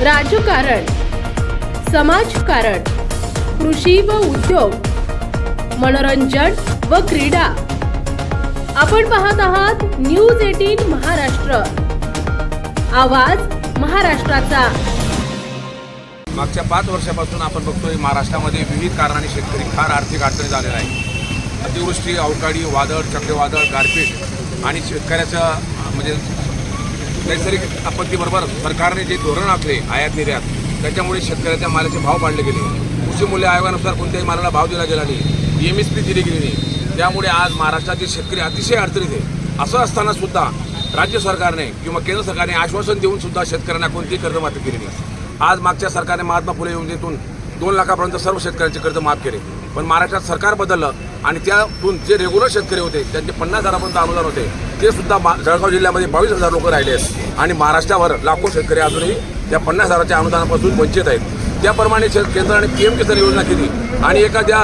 राजकारण समाजकारण कृषी व उद्योग मनोरंजन व क्रीडा. आपण पाहत आहात न्यूज एटीन महाराष्ट्र. आवाज महाराष्ट्राचा. मागच्या पाच वर्षापासून आपण बघतोय महाराष्ट्रामध्ये विविध कारणाने शेतकरी फार आर्थिक अडचणी झालेला आहे. अतिवृष्टी अवकाळी वादळ चक्रीवादळ गारपीट आणि शेतकऱ्याचं म्हणजे नैसर्गिक आपत्तीबरोबर सरकारने जे धोरण आखले आयात निर्यात त्याच्यामुळे शेतकऱ्याच्या मालाचे भाव वाढले गेले. कृषी मूल्य आयोगानुसार कोणत्याही मालाला भाव दिला गेला नाही. एम एस पी दिली गेली नाही. त्यामुळे आज महाराष्ट्रातील शेतकरी अतिशय अडचणीत आहे. असं असताना सुद्धा राज्य सरकारने किंवा केंद्र सरकारने आश्वासन देऊन सुद्धा शेतकऱ्यांना कोणतीही कर्जमाफी केली नाही. आज मागच्या सरकारने महात्मा फुले योजनेतून दोन लाखापर्यंत सर्व शेतकऱ्यांचे कर्ज माफ केले. पण महाराष्ट्रात सरकार बदललं आणि त्यातून जे रेग्युलर शेतकरी होते त्यांचे पन्नास हजारापर्यंत अनुदान होते ते सुद्धा मा- जळगाव जिल्ह्यामध्ये बावीस हजार लोक राहिले आहेत. आणि महाराष्ट्रावर लाखो शेतकरी अजूनही त्या पन्नास हजाराच्या अनुदानापासून वंचित आहेत. त्याप्रमाणे शेत केंद्राने पी एम किसान योजना केली. आणि एखाद्या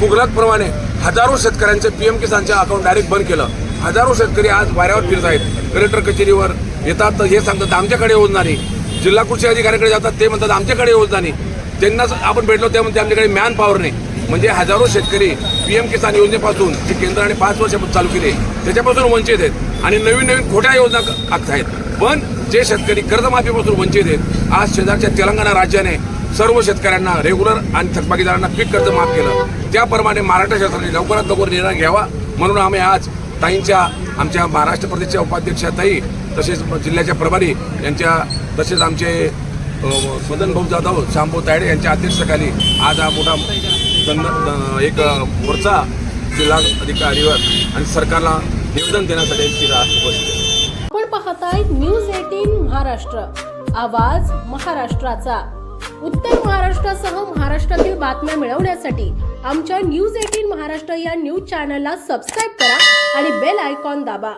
मुघलातप्रमाणे हजारो शेतकऱ्यांचे पी एम किसानचे अकाउंट डायरेक्ट बंद केलं. हजारो शेतकरी आज वाऱ्यावर फिरत आहेत. कलेक्टर कचेरीवर येतात. तर हे सांगतात आमच्याकडे योजना नाही जिल्हा कृषी अधिकाऱ्याकडे जातात ते म्हणतात आमच्याकडे योजना नाही त्यांनाच आपण भेटलो ते म्हणते आमच्याकडे मॅन पॉवर नाही. म्हणजे हजारो शेतकरी पी एम किसान योजनेपासून जे केंद्राने पाच वर्ष चालू केली त्याच्यापासून वंचित आहेत आणि नवीन नवीन खोट्या योजना आखत आहेत पण जे शेतकरी कर्जमाफीपासून वंचित आहेत आज शेजारच्या तेलंगणा राज्याने सर्व शेतकऱ्यांना रेग्युलर आणि थकबाकीदारांना पीक कर्ज माफ केलं. त्याप्रमाणे महाराष्ट्र शासनाने लवकरात लवकर निर्णय घ्यावा. म्हणून आम्ही आज ताईंच्या आमच्या महाराष्ट्र प्रदेशच्या उपाध्यक्षा ताई तसेच जिल्ह्याच्या प्रभारी यांच्या तसेच आमचे मदन भाऊ जाधव शांभू तायडे यांच्या अध्यक्षतेखाली आज हा मोठा दंड एक मोर्चा जिल्हा अधिकारीवर आणि सरकारला निवेदन देण्यासाठी तिथं आज आपण पाहताय न्यूज एटीन महाराष्ट्र. आवाज महाराष्ट्राचा. उत्तर महाराष्ट्रासह महाराष्ट्रातील बातम्या मिळवण्यासाठी आमच्या न्यूज एटीन महाराष्ट्र या न्यूज चॅनलला सबस्क्राईब करा आणि बेल आयकॉन दाबा.